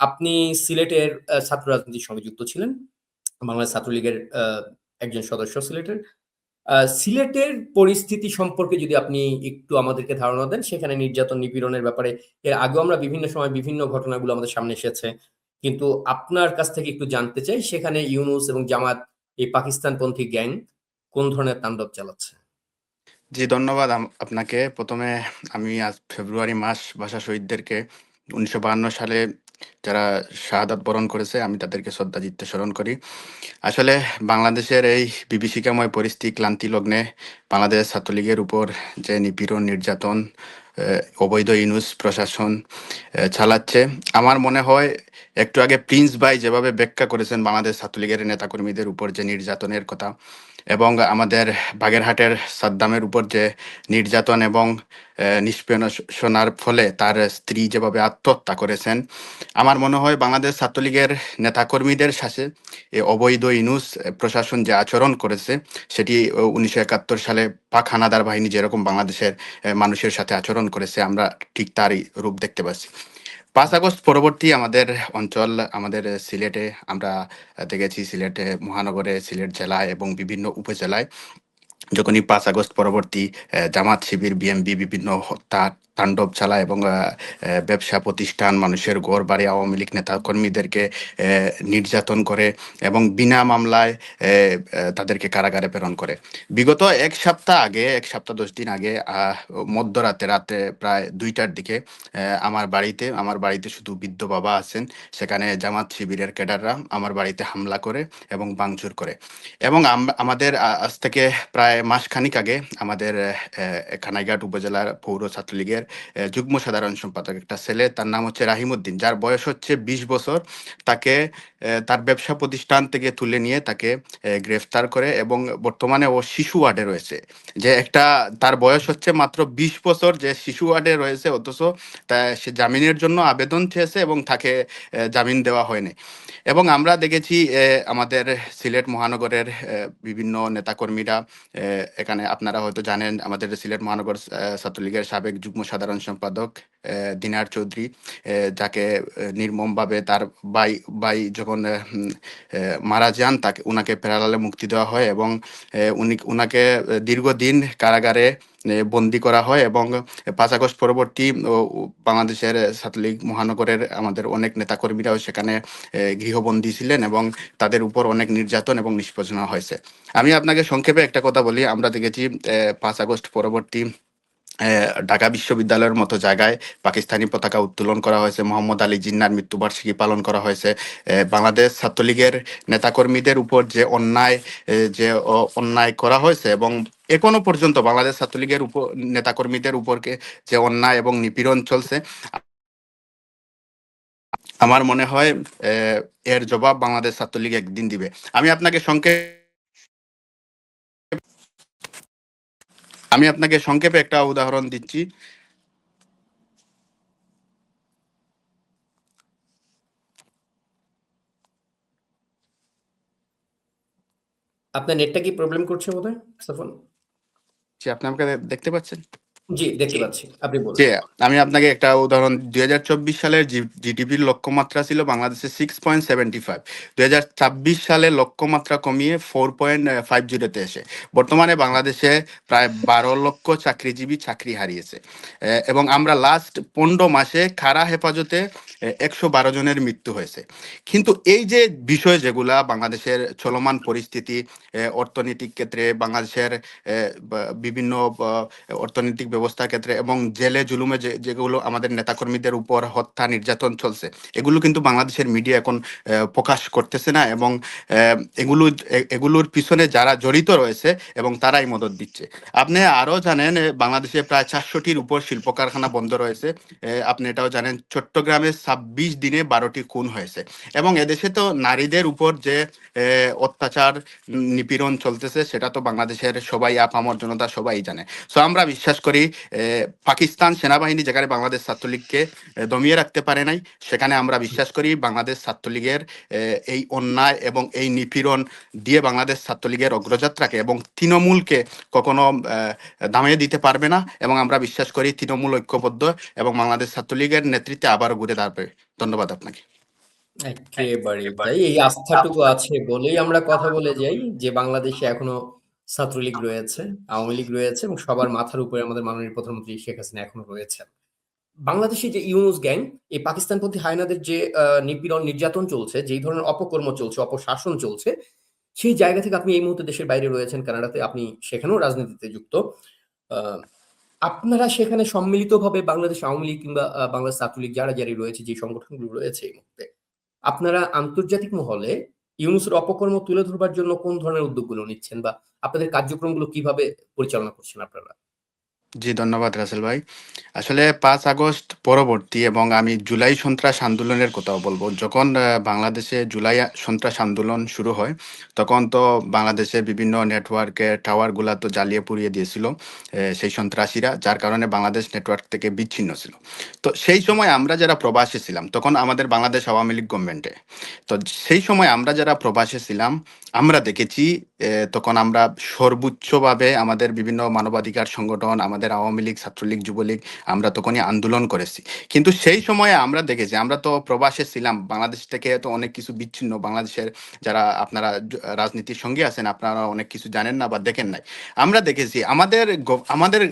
আপনি সিলেটের ছাত্র রাজনীতির সঙ্গে যুক্ত ছিলেন। বাংলা ছাত্রলীগের একজন সদস্য সিলেটের। সিলেটের পরিস্থিতি সম্পর্কে যদি আপনি একটু আমাদেরকে ধারণা দেন, সেখানে নির্যাতন, নিপীড়নের ব্যাপারে এর আগেও আমরা বিভিন্ন সময় বিভিন্ন ঘটনাগুলো আমাদের সামনে এসেছে। কিন্তু আপনার কাছ থেকে একটু জানতে চাই, সেখানে ইউনুস এবং জামাত এই পাকিস্তানপন্থী গ্যাং কোন ধরনের তাণ্ডব চালাচ্ছে? জি, ধন্যবাদ আপনাকে। প্রথমে আমি আজ ফেব্রুয়ারি মাস ভাষা শহীদদেরকে ১৯৫২ সালে যারা শাহাদাত বরণ করেছে, আমি তাদেরকে শ্রদ্ধাচিত্তে স্মরণ করি। আসলে বাংলাদেশের এই বিভীষিকাময় পরিস্থিতি ক্লান্তি লগ্নে বাংলাদেশ ছাত্রলীগের উপর যে নিপীড়ন, নির্যাতন, অবৈধ ইউনূস প্রশাসন চালাচ্ছে, আমার মনে হয় একটু আগে প্রিন্স ভাই যেভাবে ব্যাখ্যা করেছেন বাংলাদেশ ছাত্রলীগের নেতাকর্মীদের উপর যে নির্যাতনের কথা এবং আমাদের বাগেরহাটের সাদ্দামের উপর যে নির্যাতন এবং নিষ্পেষণার ফলে তার স্ত্রী যেভাবে আত্মহত্যা করেছেন, আমার মনে হয় বাংলাদেশ ছাত্রলীগের নেতাকর্মীদের সাথে এ অবৈধ ইনুস প্রশাসন যে আচরণ করেছে, সেটি উনিশশো ১৯৭১ সালে পাক হানাদার বাহিনী যেরকম বাংলাদেশের মানুষের সাথে আচরণ করেছে, আমরা ঠিক তারই রূপ দেখতে পাচ্ছি। ৫ আগস্ট পরবর্তী আমাদের অঞ্চল, আমাদের সিলেটে আমরা দেখেছি সিলেটে মহানগরে, সিলেট জেলায় এবং বিভিন্ন উপজেলায়। যখনই পাঁচ আগস্ট পরবর্তী জামাত, শিবির, বিএমবি বিভিন্ন হত্যা তাণ্ডব চালায় এবং ব্যবসা প্রতিষ্ঠান, মানুষের ঘর বাড়ি আওয়ামী লীগ নেতাকর্মীদেরকে অ্যা নির্যাতন করে এবং বিনা মামলায় তাদেরকে কারাগারে প্রেরণ করে। বিগত এক সপ্তাহ আগে, এক সপ্তাহ ১০ দিন আগে মধ্যরাতে, রাতে প্রায় দুইটার দিকে আমার বাড়িতে, আমার বাড়িতে শুধু বৃদ্ধ বাবা আছেন। সেখানে জামাত শিবিরের ক্যাডাররা আমার বাড়িতে হামলা করে এবং ভাঙচুর করে এবং আমাদের আজ থেকে প্রায় মাসখানেক আগে আমাদের কানাইঘাট উপজেলার পৌর ছাত্রলীগের যুগ্ম সাধারণ সম্পাদক একটা ছেলে, তার নাম হচ্ছে রাহিমউদ্দিন, যার বয়স হচ্ছে ২০ বছর। তাকে তার ব্যবসা প্রতিষ্ঠান থেকে তুলে নিয়ে তাকে গ্রেফতার করে এবং বর্তমানে ও শিশু ওয়ার্ডে রয়েছে। যে একটা তার বয়স হচ্ছে মাত্র ২০ বছর, যে শিশু ওয়ার্ডে রয়েছে অথচ সে জামিনের জন্য আবেদন চেয়েছে এবং তাকে জামিন দেওয়া হয়নি। এবং আমরা দেখেছি আমাদের সিলেট মহানগরের বিভিন্ন নেতাকর্মীরা এখানে আপনারা হয়তো জানেন, আমাদের সিলেট মহানগর ছাত্রলীগের সাবেক যুগ্ম সাধারণ সম্পাদক দিনার চৌধুরী যাকে নির্মমভাবে তার ভাই ভাই যখন মারা যান তাকে উনাকে প্যারালালে মুক্তি দেওয়া হয় এবং উনি উনাকে দীর্ঘদিন কারাগারে বন্দি করা হয় এবং পাঁচ আগস্ট পরবর্তী বাংলাদেশের ছাত্রলীগ মহানগরের আমাদের অনেক নেতাকর্মীরাও সেখানে গৃহবন্দী ছিলেন এবং তাদের উপর অনেক নির্যাতন এবং নিষ্পেষণা হয়েছে। আমি আপনাকে সংক্ষেপে একটা কথা বলি, আমরা দেখেছি পাঁচ আগস্ট পরবর্তী ঢাকা বিশ্ববিদ্যালয়ের মতো জায়গায় পাকিস্তানি পতাকা উত্তোলন করা হয়েছে, মোহাম্মদ আলী জিন্নার মৃত্যুবার্ষিকী পালন করা হয়েছে। বাংলাদেশ ছাত্রলীগের নেতাকর্মীদের উপর যে অন্যায় যে অন্যায় করা হয়েছে এবং এখনও পর্যন্ত বাংলাদেশ ছাত্রলীগের উপর নেতাকর্মীদের উপরকে যে অন্যায় এবং নিপীড়ন চলছে আমার মনে হয় এর জবাব বাংলাদেশ ছাত্রলীগ একদিন দিবে। আমি আপনাকে সংক্ষে আমি আপনাকে সংক্ষেপে একটা উদাহরণ দিচ্ছি। আপনার নেটটা কি প্রবলেম করছে বোধহয়, সফল জি, আপনি আমাকে দেখতে পাচ্ছেন? জি, দেখতে পাচ্ছি। আপনি বলুন। আমি আপনাকে একটা উদাহরণ ২০২৪ সালের জিডিপির লক্ষ্যমাত্রা ছিল বাংলাদেশে 6.75 ২০২৬ সালে লক্ষ্যমাত্রা কমিয়ে 4.50 তে এসে বর্তমানে বাংলাদেশে প্রায় ১২ লক্ষ চাকরিজীবী চাকরি হারিয়েছে। এবং আমরা লাস্ট ১৫ মাসে কারা হেফাজতে একশো বারো জনের মৃত্যু হয়েছে। কিন্তু এই যে বিষয় যেগুলা বাংলাদেশের চলমান পরিস্থিতি, অর্থনৈতিক ক্ষেত্রে বাংলাদেশের বিভিন্ন অর্থনৈতিক ব্যবস্থার ক্ষেত্রে এবং জেলে জুলুমে যেগুলো আমাদের নেতাকর্মীদের উপর হত্যা, নির্যাতন চলছে, এগুলো কিন্তু বাংলাদেশের মিডিয়া এখন প্রকাশ করতেছে না এবং এগুলো এগুলোর পিছনে যারা জড়িত রয়েছে এবং তারাই মদদ দিচ্ছে। আপনি আরও জানেন বাংলাদেশে প্রায় ৪০০ টির উপর শিল্প কারখানা বন্ধ রয়েছে। আপনি এটাও জানেন চট্টগ্রামে ২৬ দিনে ১২ টি খুন হয়েছে এবং এদেশে তো নারীদের উপর যে অত্যাচার, নিপীড়ন চলতেছে সেটা তো বাংলাদেশের সবাই আপামর জনতা সবাই জানে। সো আমরা বিশ্বাস করি পাকিস্তান সেনাবাহিনী যেখানে বাংলাদেশ ছাত্রলীগকে দমিয়ে রাখতে পারে নাই, সেখানে আমরা বিশ্বাস করি বাংলাদেশ ছাত্রলীগের এই অন্যায় এবং এই নিপীড়ন দিয়ে বাংলাদেশ ছাত্রলীগের অগ্রযাত্রাকে এবং তৃণমূলকে কখনো দামিয়ে দিতে পারবে না এবং আমরা বিশ্বাস করি তৃণমূল ঐক্যবদ্ধ এবং বাংলাদেশ ছাত্রলীগের নেতৃত্বে আবারও ঘুরে দাঁড়াবে। ধন্যবাদ আপনাকে। একেবারেই তাই এই আস্থাটুকু আছে বলেই আমরা কথা বলে যাই যে বাংলাদেশে এখনও ছাত্রলীগ রয়েছে, আওয়ামী লীগ রয়েছে এবং সবার মাথার উপরে আমাদের মাননীয় প্রধানমন্ত্রী শেখ হাসিনা এখনও রয়েছেন। বাংলাদেশে যে ইউনুস গ্যাং, এই পাকিস্তানপন্থী হায়নাদের যে নিপীড়ন, নির্যাতন চলছে, যেই ধরনের অপকর্ম চলছে, অপশাসন চলছে, সেই জায়গা থেকে আপনি এই মুহূর্তে দেশের বাইরে রয়েছেন, কানাডাতে, আপনি সেখানেও রাজনীতিতে যুক্ত। আপনারা সেখানে সম্মিলিতভাবে বাংলাদেশ আওয়ামী লীগ কিংবা বাংলাদেশ ছাত্রলীগ যারা যারা রয়েছে, যে সংগঠনগুলো রয়েছে এই মুহূর্তে, আপনারা আন্তর্জাতিক মহলে ইউনুসের অপকর্ম তুলে ধরবার জন্য কোন ধরনের উদ্যোগগুলো নিচ্ছেন বা আপনাদের কার্যক্রমগুলো কীভাবে পরিচালনা করছেন আপনারা? জি, ধন্যবাদ রাসেল ভাই। আসলে পাঁচ আগস্ট পরবর্তী এবং আমি জুলাই সন্ত্রাস আন্দোলনের কথাও বলব। যখন বাংলাদেশে জুলাই সন্ত্রাস আন্দোলন শুরু হয়, তখন তো বাংলাদেশে বিভিন্ন নেটওয়ার্কে টাওয়ারগুলা তো জ্বালিয়ে পুড়িয়ে দিয়েছিল সেই সন্ত্রাসীরা, যার কারণে বাংলাদেশ নেটওয়ার্ক থেকে বিচ্ছিন্ন ছিল। তো সেই সময় আমরা যারা প্রবাসী ছিলাম, তখন আমাদের বাংলাদেশ আওয়ামী লীগ গভর্নমেন্টে। তো সেই সময় আমরা যারা প্রবাসী ছিলাম, আমরা দেখেছি তখন আমরা সর্বোচ্চভাবে আমাদের বিভিন্ন মানবাধিকার সংগঠন, আমাদের আওয়ামী লীগ, ছাত্রলীগ, যুবলীগ, আমরা তখনই আন্দোলন করেছি। কিন্তু সেই সময়ে আমরা দেখেছি, আমরা তো প্রবাসে ছিলাম, বাংলাদেশ থেকে তো অনেক কিছু বিচ্ছিন্ন, বাংলাদেশের যারা আপনারা রাজনীতির সঙ্গে আছেন, আপনারা অনেক কিছু জানেন না বা দেখেন নাই। আমরা দেখেছি, আমাদের আমাদের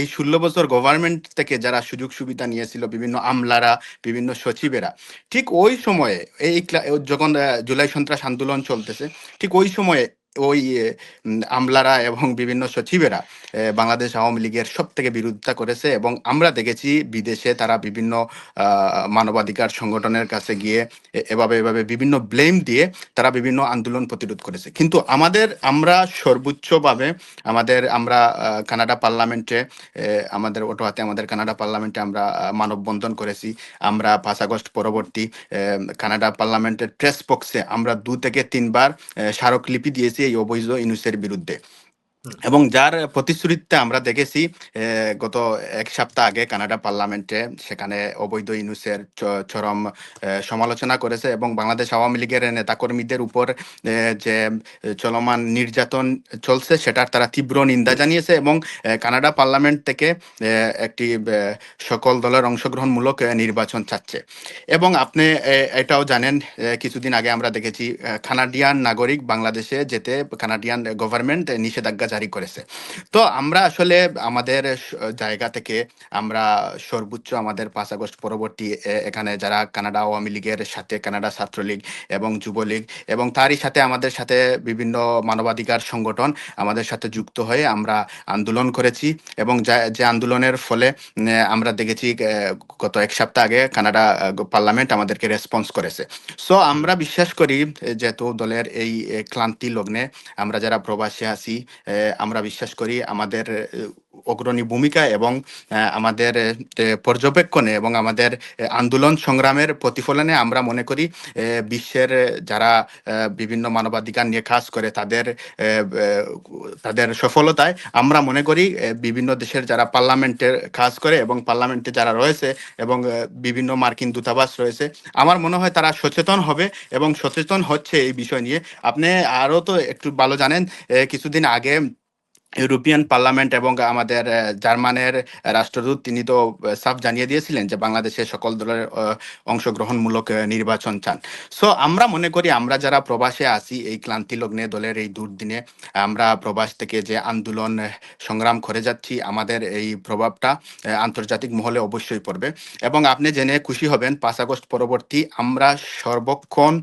এই ষোলো বছর গভর্নমেন্ট থেকে যারা সুযোগ সুবিধা নিয়েছিল, বিভিন্ন আমলারা, বিভিন্ন সচিবেরা, ঠিক ওই সময়ে, এই যখন জুলাই সন্ত্রাস আন্দোলন চলতেছে, ঠিক ওই সময়ে ওই আমলারা এবং বিভিন্ন সচিবেরা বাংলাদেশ আওয়ামী লীগের সব থেকে বিরোধিতা করেছে এবং আমরা দেখেছি বিদেশে তারা বিভিন্ন মানবাধিকার সংগঠনের কাছে গিয়ে এভাবে এভাবে বিভিন্ন ব্লেম দিয়ে তারা বিভিন্ন আন্দোলন প্রতিরোধ করেছে। কিন্তু আমাদের, আমরা সর্বোচ্চভাবে আমাদের, আমরা কানাডা পার্লামেন্টে আমাদের ওটোয়াতে আমাদের কানাডা পার্লামেন্টে আমরা মানববন্ধন করেছি। আমরা পাঁচ আগস্ট পরবর্তী কানাডা পার্লামেন্টের প্রেস বক্সে আমরা দু থেকে তিনবার স্মারকলিপি দিয়েছি এই অবৈধ ইনুসের বিরুদ্ধে। এবং যার প্রতিশ্রুতিতে আমরা দেখেছি গত এক সপ্তাহ আগে কানাডা পার্লামেন্টে সেখানে অবৈধ ইনুসের চরম সমালোচনা করেছে এবং বাংলাদেশ আওয়ামী লীগের নেতাকর্মীদের উপর যে চলমান নির্যাতন চলছে সেটার তারা তীব্র নিন্দা জানিয়েছে এবং কানাডা পার্লামেন্ট থেকে একটি সকল দলের অংশগ্রহণমূলক নির্বাচন চাচ্ছে। এবং আপনি এটাও জানেন কিছুদিন আগে আমরা দেখেছি কানাডিয়ান নাগরিক বাংলাদেশে যেতে, কানাডিয়ান গভর্নমেন্ট নিষেধাজ্ঞা জারি করেছে। তো আমরা আসলে আমাদের জায়গা থেকে আমরা সর্বোচ্চ আমাদের পাঁচ আগস্ট পরবর্তী এখানে যারা কানাডা আওয়ামী লীগের সাথে, কানাডা ছাত্রলীগ এবং যুবলীগ এবং তারই সাথে আমাদের সাথে বিভিন্ন মানবাধিকার সংগঠন আমাদের সাথে যুক্ত হয়ে আমরা আন্দোলন করেছি এবং যে আন্দোলনের ফলে আমরা দেখেছি গত এক সপ্তাহ আগে কানাডা পার্লামেন্ট আমাদেরকে রেসপন্স করেছে। সো আমরা বিশ্বাস করি যেহেতু দলের এই ক্লান্তি লগ্নে আমরা যারা প্রবাসী আছি আমরা বিশ্বাস করি আমাদের অগ্রণী ভূমিকা এবং আমাদের পর্যবেক্ষণে এবং আমাদের আন্দোলন সংগ্রামের প্রতিফলনে আমরা মনে করি বিশ্বের যারা বিভিন্ন মানবাধিকার নিয়ে কাজ করে তাদের তাদের সফলতায় আমরা মনে করি বিভিন্ন দেশের যারা পার্লামেন্টের কাজ করে এবং পার্লামেন্টে যারা রয়েছে এবং বিভিন্ন মার্কিন দূতাবাস রয়েছে, আমার মনে হয় তারা সচেতন হবে এবং সচেতন হচ্ছে এই বিষয় নিয়ে। আপনি আরও তো একটু ভালো জানেন কিছুদিন আগে ইউরোপিয়ান পার্লামেন্ট এবং আমাদের জার্মানের রাষ্ট্রদূত, তিনি তো সাফ জানিয়ে দিয়েছিলেন যে বাংলাদেশে সকল দলের অংশগ্রহণমূলক নির্বাচন চান। সো আমরা মনে করি আমরা যারা প্রবাসে আছি, এই ক্লান্তি লগ্নে দলের এই দুর্দিনে, আমরা প্রবাস থেকে যে আন্দোলন সংগ্রাম করে যাচ্ছি, আমাদের এই প্রভাবটা আন্তর্জাতিক মহলে অবশ্যই পড়বে। এবং আপনি জেনে খুশি হবেন, পাঁচ আগস্ট পরবর্তী আমরা সর্বক্ষণ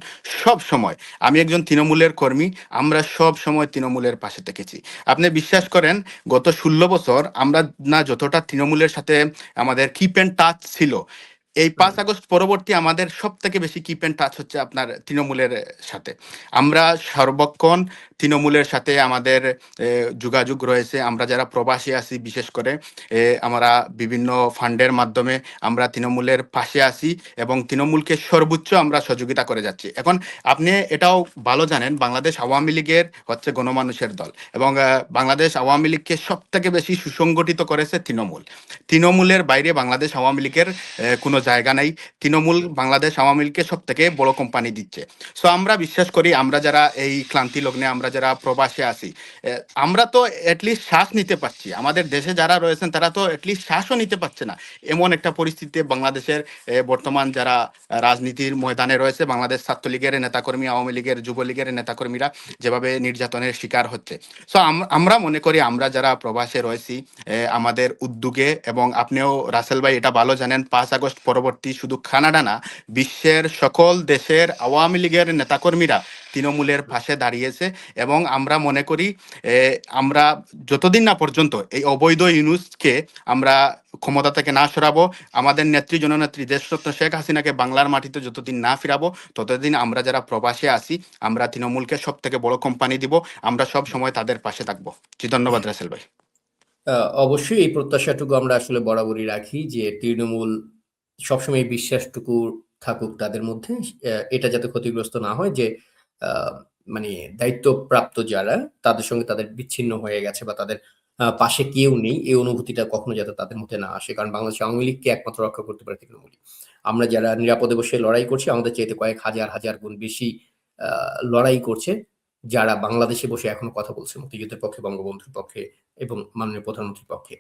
সব সময়, আমি একজন তৃণমূলের কর্মী, আমরা সব সময় তৃণমূলের পাশে থেকেছি। আপনি বিশ্বাস করেন গত ষোলো বছর আমরা না যতটা তৃণমূলের সাথে আমাদের কিপ অ্যান্ড টাচ ছিল এই পাঁচ আগস্ট পরবর্তী আমাদের সব থেকে বেশি কিপ অ্যান্ড টাচ হচ্ছে আপনার তৃণমূলের সাথে। আমরা সর্বক্ষণ তৃণমূলের সাথে আমাদের যোগাযোগ রয়েছে। আমরা যারা প্রবাসী আছি বিশেষ করে আমরা বিভিন্ন ফান্ডের মাধ্যমে আমরা তৃণমূলের পাশে আছি এবং তৃণমূলকে সর্বোচ্চ আমরা সহযোগিতা করে যাচ্ছি। এখন আপনি এটাও ভালো জানেন বাংলাদেশ আওয়ামী লীগের হচ্ছে গণমানুষের দল এবং বাংলাদেশ আওয়ামী লীগকে সব থেকে বেশি সুসংগঠিত করেছে তৃণমূল। তৃণমূলের বাইরে বাংলাদেশ আওয়ামী লীগের কোনো জায়গা নাই। তৃণমূল বাংলাদেশ আওয়ামী লীগকে সব থেকে বড় কোম্পানি দিচ্ছে। সো আমরা বিশ্বাস করি, আমরা যারা এই ক্লান্তি লগ্নে, আমরা যারা প্রবাসে আছি আমরা তো অ্যাটলিস্ট শ্বাস নিতে পারছি। আমাদের দেশে যারা রয়েছেন, তারা তো অ্যাটলিস্ট শ্বাসও নিতে পারছে না। এমন একটা পরিস্থিতিতে বাংলাদেশের বর্তমান যারা রাজনীতির ময়দানে রয়েছে, বাংলাদেশ ছাত্রলীগের নেতাকর্মী, আওয়ামী লীগের, যুবলীগের নেতাকর্মীরা যেভাবে নির্যাতনের শিকার হচ্ছে। সো আমরা মনে করি, আমরা যারা প্রবাসে রয়েছি আমাদের উদ্যোগে এবং আপনিও রাসেল ভাই এটা ভালো জানেন, পাঁচ আগস্ট পরবর্তী শুধু কানাডা না, বিশ্বের সকল দেশের আওয়ামী লীগের নেতাকর্মীরা তৃণমূলের পাশে দাঁড়িয়েছে এবং আমরা মনে করি আমরা যতদিন না পর্যন্ত এই অবৈধ ইউনুসকে আমরা ক্ষমতা থেকে না সরাবো, আমাদের নেত্রী জননেত্রী দেশরত্ন শেখ হাসিনাকে বাংলার মাটিতে যতদিন না ফিরাবো, ততদিন আমরা যারা প্রবাসে আছি, আমরা তৃণমূলকে সব থেকে বড় কোম্পানি দিব, আমরা সব সময় তাদের পাশে থাকব। জি, ধন্যবাদ রাসেল ভাই। অবশ্যই এই প্রত্যাশাটুকু আমরা আসলে বরাবরই রাখি যে তৃণমূল সবসময় বিশ্বাসটুকু থাকুক তাদের মধ্যে এটা যাতে ক্ষতিগ্রস্ত না হয় যে মানে দায়িত্বপ্রাপ্ত যারা, তাদের সঙ্গে তাদের বিচ্ছিন্ন হয়ে গেছে বা তাদের পাশে কেউ নেই, এই অনুভূতিটা কখনো যাতে তাদের মধ্যে না আসে। কারণ বাংলাদেশ আওয়ামী লীগকে একমাত্র রক্ষা করতে পারে তৃণমূলই আমরা যারা নিরাপদে বসে লড়াই করছি, আমাদের চাইতে কয়েক হাজার হাজার গুণ বেশি লড়াই করছে, যারা বাংলাদেশে বসে এখনও কথা বলছে, মুক্তিযুদ্ধের পক্ষে, বঙ্গবন্ধুর পক্ষে এবং মাননীয় প্রধানমন্ত্রীর পক্ষে।